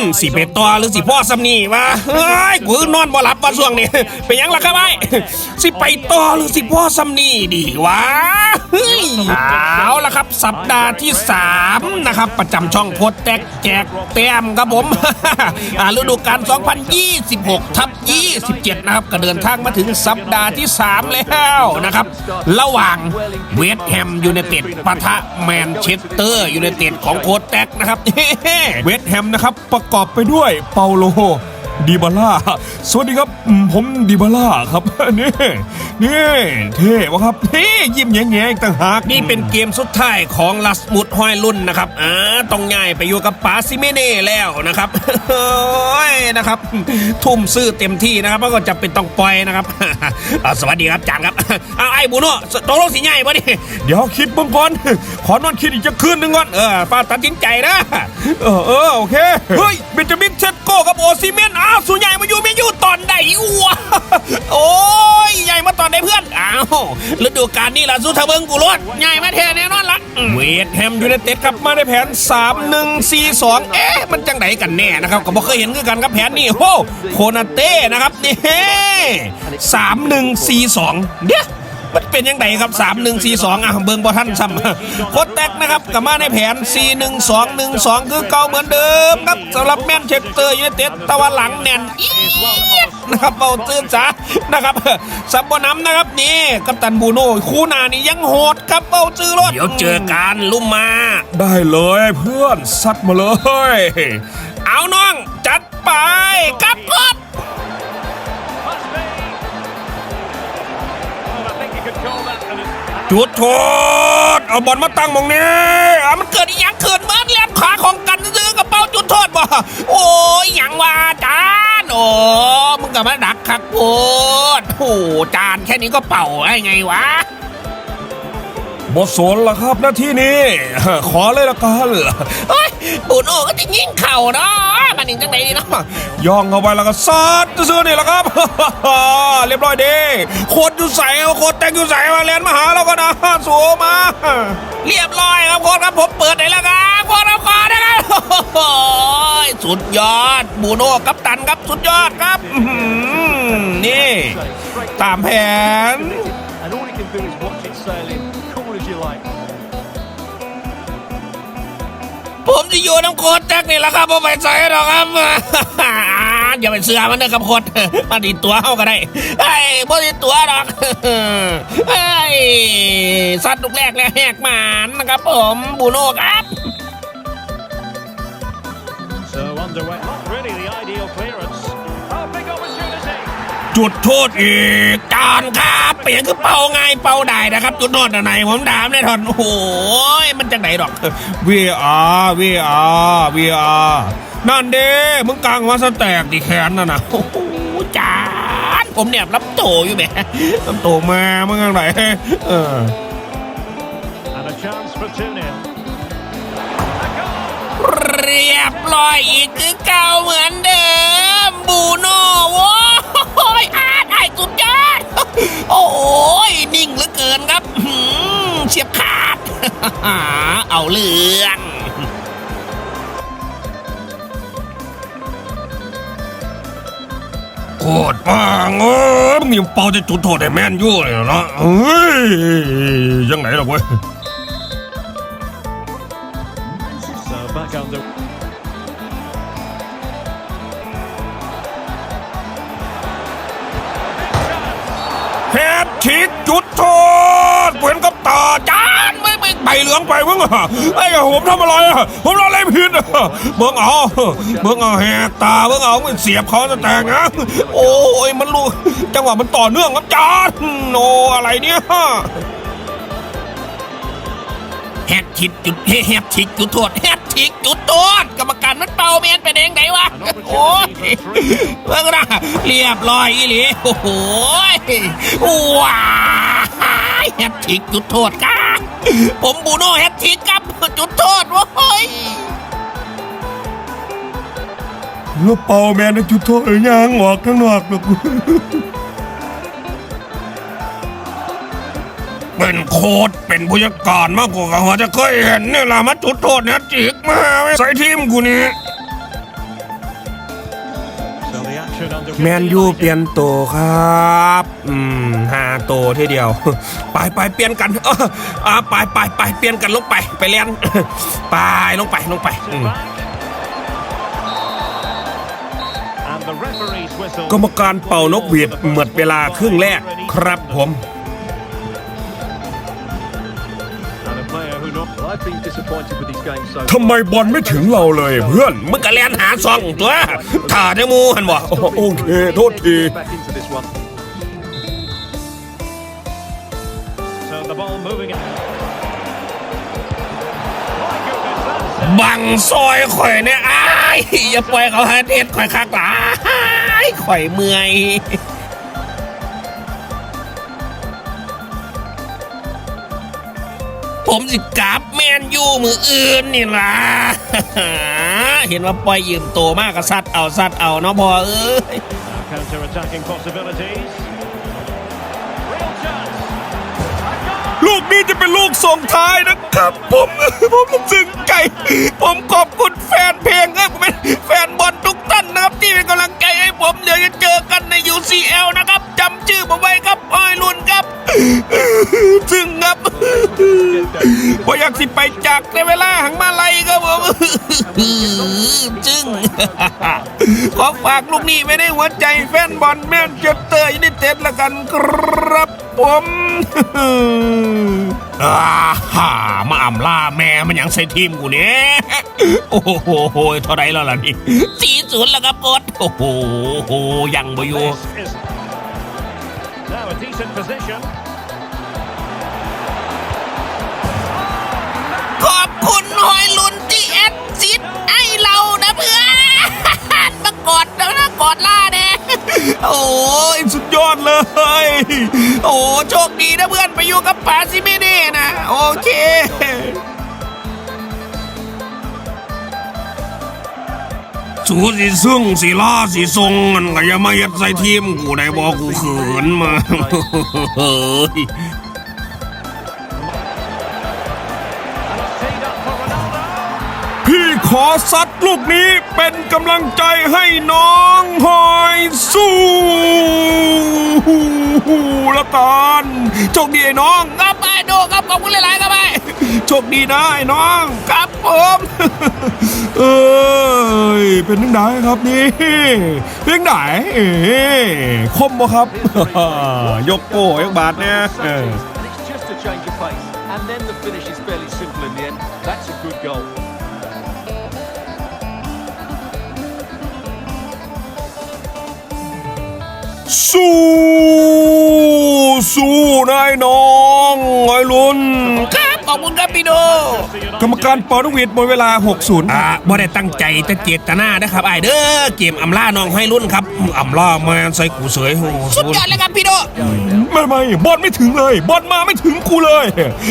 มสิไปต่อหรือสิพ่อสำนีวะเฮ้ยกูนอนบ่หลับว่าช่วงนี้เป็นหยังล่ะครับไอ้สิไปต่อหรือสิพ่อสำนีดีวะเฮ้ยเอาละครับ สัปดาห์ที่3นะครับ ประจำช่องโพสต์แตกแจกแต้มครับผมอ่าฤดูกาล2026 ทับ 27 นะครับ ก็เดินทางมาถึงสัปดาห์ที่ 3 แล้วนะครับ ระหว่างเวสต์แฮมยูไนเต็ดปะทะแมนเชสเตอร์ยูไนเต็ดของโค้ชแท็กนะครับ เวสต์แฮมนะครับประกอบไปด้วยเปาโล ดิบาล่าสวัสดีครับ ผมดิบาล่าครับนี่นี่เท่วะครับเท่ยิ้มแย้งๆต่างหากนี่เป็นเกมสุดท้ายของลัสมุดฮอยลุ่นนะครับอ่าต้องง่ายไปอยู่กับปาซิเมเน่แล้วนะครับโอ้ยนะครับ ทุ่มซื้อเต็มที่นะครับก็จะเป็นต้องปล่อยนะครับสวัสดีครับจานครับเอาไอ้บูโน่ตกลงสีใหญ่ปะนี่เดี๋ยวคิดบ้างก่อนขอนอนคิดอีกจะคืนหนึ่งก่อนเออป้าตัดสินใจนะเออโอเคเฮ้ยเบนจามินเชตโก้กับโอซิเมนอ้าวสูใหญ่มาอยู่ไม่อยู่ตอนไหนวะโอ้ยใหญ่มาตอนไหนเพื่อนอ้าวฤดูกาลนี้ล่ะสู้ทะเบิงกูรถใหญ่มาแท้แน่นอนละเวทแฮมยูไนเต็ดครับมาในแผน 3 1 4 2 เอ๊ะ มันจังไหนกันแน่นะครับก็บ่เคยเห็นคือกันครับแผนนี้โอ้โคนาเต้นะครับนี่สามหนึ่งสี่สองเดี๋ยว มันเป็นยังไงครับ3 1 4 2อะเบิ่งบ่ทันซ้ำโคตรแตกนะครับกลับมาในแผน4 1 2 1 2คือเก่าเหมือนเดิมครับสำหรับแมนเชสเตอร์ยูไนเต็ดตะวันหลังแน่นเอี๊ยดนะครับเบาตื่นซะนะครับซับบน้ำนะครับนี่กัปตันบูโน่คู่หนานี่ยังโหดครับเบาจื้อรถเดี๋ยวเจอกันลุ่มมา ได้เลยเพื่อนซัดมาเลย เอาน้องจัดไปกับกด จุดโทษ เอาบอลมาตั้งมองนี้อะมันเกิดอีหยังเกิดเมื่อเลียนขาของกันซื้อกระเป๋าจุดโทษบ่โอ้ยหยังว่าจานโอ้มึงกับมาดักขักโพดโอ้จานแค่นี้ก็เป่าได้ไงวะ บทสนละครับหน้าที่นี้ ขอเลยละกันเฮ้ยปูนโอ้ก็จะยิงเข่าเนาะมันยิงจังไหนดีเนาะย่องเข้าไปแล้วก็ซัดซื้อนี่ละครับ เรียบร้อยดีโคตรอยู่ใส่โคตรแต่งอยู่ใส่มาเรียนมาหาเราก็นะสูมา เรียบร้อยครับโค้ชครับผมเปิดได้แล้วครับโค้ชครับขอนะครับสุดยอดบูโน่กัปตันครับสุดยอดครับนี่ ตามแผน ผมจะอยู่น้ำโคตรแจ็คนี่แหละครับผมไปใส่หรอกครับอย่าไปเสือมันนะครับโคตรมาดีตัวเข้าก็ได้ไอ้บ่ดีตัวหรอกไอ้สัตว์ลูกแรกแล้วแหกหมานนะครับ ผมบูโน่ครับ So underway, not really the ideal clearance. Oh, big opportunity. จุดโทษอีกจานครับเปลี่ยนคือเป่าไงเป่าได้นะครับ จุดโทษอันไหนผมถามเลยทอนโอ้โหมันจังไหนดอก VR VR VR นั่นเด้มึงกลางมาสแตกดิแขนน่ะนะโอ้โหจานผมเนี่ยรับโตอยู่แหมรับโตมามึงยังไงเออ And a chance for 2 0. เรียบร้อยอีกคือเก่าเหมือนเดิม บูโน่โว้ ยอาไอ้สุดยอดโอ้ยนิ่งเหลือเกินครับเฉียบขาด เอาเรื่องโคตรปังเออมึงยังเป่าจะจุดโทษไอ้แม่นยูเลยเนาะเฮ้ยยังไงล่ะเว้ย ลืองไปมึงอะไอ้ผมทำอะไรอะผมทำอะไรผิดอะเบิ่งเอาเบิ่งเอาแหกตาเบิ่งเอามันเสียบเขาจะแตกนะโอ้ยมันรู้จังหวะมันต่อเนื่องครับจานโนอะไรเนี่ยแฮตทิกจุดแฮตทิกจุดโทษแฮตทิกจุดโทษกรรมการมันเป่าแมนเป็นเองไงวะโอ้ยเบิ่งนะเรียบร้อยอีหลีโอ้โหว้าแฮตทิกจุดโทษครับ ผมบูโน่แฮตทริกครับจุดโทษโว้ยแล้วเป่าแมนจุดโทษยางออกข้างนอกหรอกเป็นโค้ดเป็นผู้จัดการมากกว่าหัวจะเคยเห็นเนี่ยละมาจุดโทษเนี่ยจิกมาใส่ทีมกูเนี่ย แมนยูเปลี่ยนโตครับ อืมหาโตทีเดียว ไปไปเปลี่ยนกันเอออ่าไปไปไปเปลี่ยนกันลงไปไปเลียนไปลงไปลงไปอืมกรรมการเป่านกหวีดหมดเวลาครึ่งแรกครับผม ทำไมบอลไม่ถึงเราเลยเพื่อน มึงก็เรียนหาซองตัวถ่าได้มูหันบ่โอโอเค โทษที back into this one. so the ball moving. My goodness, that's บังซอยข่อยเนี่ยอ้ายอย่าปล่อยเขาหาเทศข่อยคักหลายข่อยเมื่อย ผมสิกราบแมนยูมืออื่นนี่ล่ะ เห็นว่าปล่อยยืมโตมากก็ซัดเอาซัดเอาเนาะพอเอ้ย now counter-attacking possibilities. Real chance. A goal! ลูกนี้จะเป็นลูกส่งท้ายนะครับ ผม ผมซึ้งใจ ผมขอบคุณแฟนเพลงเอ้ยผมเป็นแฟนบอลทุกท่านนะครับที่เป็นกำลังใจให้ผมเดี๋ยวจะเจอกันใน UCL นะครับจำชื่อผมไว้ครับอ้อยลุนครับซึ่ง สิไปจากในเวลาหังมาลัยครับผมจึงขอฝากลูกนี้ไว้ในหัวใจแฟนบอลแมนเชสเตอร์ยูไนเต็ดละกันครับผมอาฮ่ามาอ่ำล่าแม่มันยังใส่ทีมกูเนี่ยโอ้โหเท่าไรแล้วล่ะนี่สี่ศูนย์แล้วครับกดโอ้โหยังบ่อยู่ โอ้ยสุดยอดเลย โอ้โชคดีนะเพื่อนไปอยู่กับปาซิเมเน่นะ โอเคสูสิซึ่งสิล่าสิทรงมันก็อย่ามาเฮ็ดใส่ทีมกูได้บอกกูเขินมาเฮ้ย And it's teed up for Ronaldo. พี่ขอซัดลูกนี้เป็นกำลังใจให้น้องหอย สู้ละกันโชคดีไอ้น้องครับไปดูครับขอบคุณหลายๆครับไปโชคดีนะไอ้น้องครับผมเอ้ยเป็นยังไงครับนี่เป็นยังไงเอ้ยคมบ่ครับ ยกโป้ยกบาทเนี่ยเออ And then the finish is fairly simple in the end. That's a good goal. สู้สู้นายน้องไอ้ลุนครับขอบคุณครับพี่โดกรรมการเป่านกหวีดหมดเวลา 60 อ่าบ่ได้ตั้งใจแต่เจตนานะครับไอ้ายเด้อเกมอำล่าน้องให้รุ่นครับอำล่ามาใส่กูเสยโอ้สุดยอดเลยครับพี่โด ไม่ไม่บอลไม่ถึงเลย บอลมาไม่ถึงกูเลย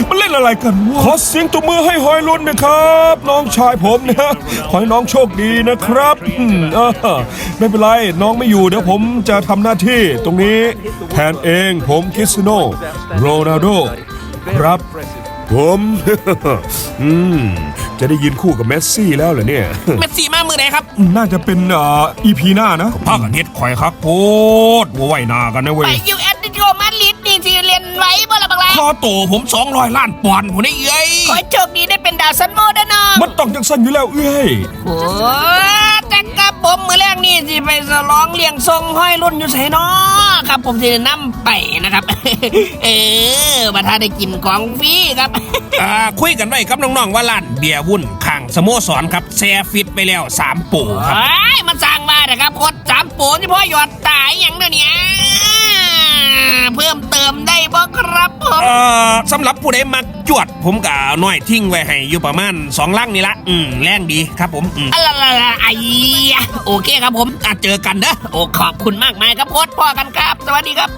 มันเล่นอะไรกันวะขอเสียงตัวมือให้หอยลุนนะครับ น้องชายผมนะขอให้น้องโชคดีนะครับอืมเออไม่เป็นไรน้องไม่อยู่เดี๋ยวผมจะทำหน้าที่ตรงนี้แทนเองผมคริสเตียโนโรนัลโดครับผมอืมจะได้ยืนคู่กับเมสซี่แล้วเหรอเนี่ย เมสซี่มามือไหนครับ น่าจะเป็นอ่า EP หน้านะพ่อกับเน็ตข่อยครับโพดว่าไหวหนากันนะเว้ไปยยูแอต บ่ละบังลาข้อโตผม200ล้านปอนด์ผมได้เอ้ยขอให้โชคดีได้เป็นดาวซันโมเด้อน้องมันต้องจังสั้นอยู่แล้วเอ้ยโอ้แต่กับผมมือแรกนี่สิไปสลองเลี้ยงทรงห้อยรุ่นอยู่ไสเนาะครับผมสินำไปนะครับ เออบัดถ้าได้กินของฟรีครับ อ่าคุยกันไว้กับน้องๆว่าร้านเบียร์วุ่นข้างสโมสรครับแซ่ฟิตไปแล้ว3ปูครับเอ้ยมันสร้างมานะครับโคตรสามปูนี่พ่อหยอดตายอย่างเด้อเนี่ย เพิ่มเติมได้บ่ครับผมเอ่อสำหรับผู้ใดมักจวด ผมก็เอาน้อยทิ้งไว้ให้อยู่ประมาณสองลังนี่ละอืมแรงดีครับผมอืมอะละละละไอ้ยะโอเคครับผมอะเจอกันเด้อโอ้ขอบคุณมากมายครับโค้ชพ่อกันครับ สวัสดีครับ